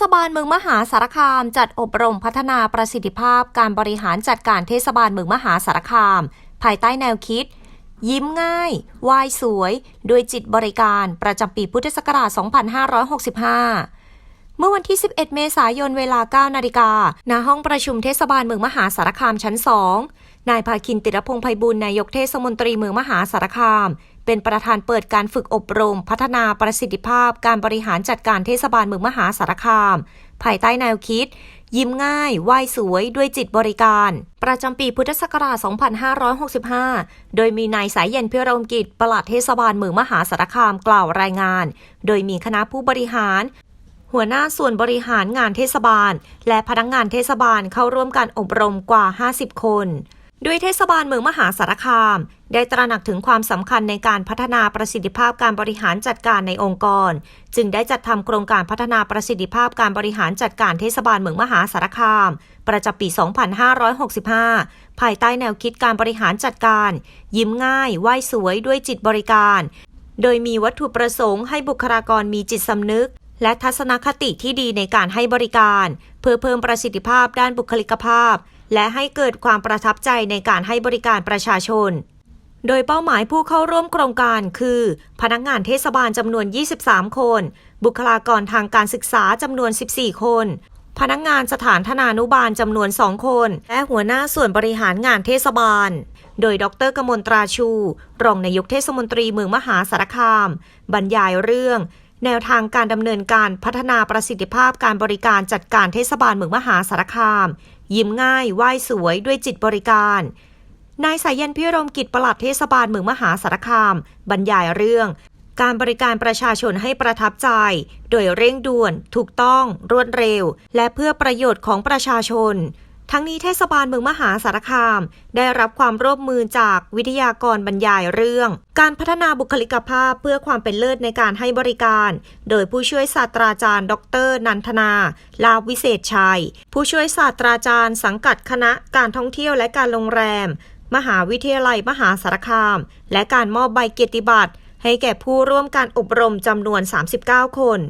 ศบาลเมืองมหาสารคาม จัดอบรมพัฒนาประสิทธิภาพการบริหารจัดการเทศบาลเมืองมหาสารคาม ภายใต้แนวคิด ยิ้มง่าย วายสวย ด้วยจิตบริการประจำปีพุทธศักราช 2565 เมื่อวันที่ 11 เมษายนเวลา 9 นาฬิกาณห้องประชุมเทศบาลเมืองมหาสารคามชั้น 2 นายภาคินติรพงษ์ไพบุญนายกเทศมนตรีเมืองมหาสารคาม เป็นประธานเปิดการฝึกอบรม พัฒนาประสิทธิภาพ การบริหารจัดการเทศบาลเมืองมหาสารคาม ภายใต้แนวคิด ยิ้มง่ายไหวสวยด้วยจิตบริการ ประจำปีพุทธศักราช 2565 โดยมีนายสายเย็นพิรมกิจปลัดเทศบาลเมืองมหาสารคามกล่าวรายงาน โดยมีคณะผู้บริหารหัวหน้าส่วนบริหารงานเทศบาล และพนักงานเทศบาลเข้าร่วมการอบรมกว่า 50 คน โดยเทศบาลเมืองมหาสารคาม ได้ตระหนักถึงความสำคัญในการพัฒนาประสิทธิภาพการบริหารจัดการในองค์กร จึงได้จัดทำโครงการพัฒนาประสิทธิภาพการบริหารจัดการเทศบาลเมืองมหาสารคาม ประจำปี 2565 ภายใต้แนวคิดการบริหารจัดการ ยิ้มง่ายไหวสวยด้วยจิตบริการ โดยมีวัตถุประสงค์ให้บุคลากรมีจิตสำนึกและทัศนคติที่ดีในการให้บริการ เพื่อเพิ่มประสิทธิภาพด้านบุคลิกภาพ และให้เกิดความประทับใจในการให้บริการประชาชน โดยเป้าหมายผู้เข้าร่วมโครงการคือ พนักงานเทศบาลจำนวน 23 คน บุคลากรทางการศึกษาจำนวน 14 คน พนักงานสถานธนานุบาลจำนวน 2 คน และหัวหน้าส่วนบริหารงานเทศบาลโดยดรกมลตราชู รองนายกเทศมนตรีเมืองมหาสารคาม บรรยายเรื่อง แนวทางการดำเนินการพัฒนาประสิทธิภาพการบริการจัดการเทศบาลเมืองมหาสารคาม ยิ้มง่ายไหว้สวยด้วยจิตบริการนายสายยันพิรมกิจปลัดเทศบาลเมืองมหาสารคาม บรรยายเรื่อง การบริการประชาชนให้ประทับใจ โดยเร่งด่วน ถูกต้อง รวดเร็ว และเพื่อประโยชน์ของประชาชน ทั้งนี้เทศบาลเมืองมหาสารคาม ได้รับความร่วมมือจากวิทยากรบรรยายเรื่อง การพัฒนาบุคลิกภาพเพื่อความเป็นเลิศในการให้บริการ โดยผู้ช่วยศาสตราจารย์ ดร นันทนา ลาวิเศษชัย ผู้ช่วยศาสตราจารย์ สังกัดคณะการท่องเที่ยวและการโรงแรม มหาวิทยาลัยมหาสารคาม และการมอบใบเกียรติบัตรให้แก่ผู้ร่วมการอบรมจำนวน 39 คน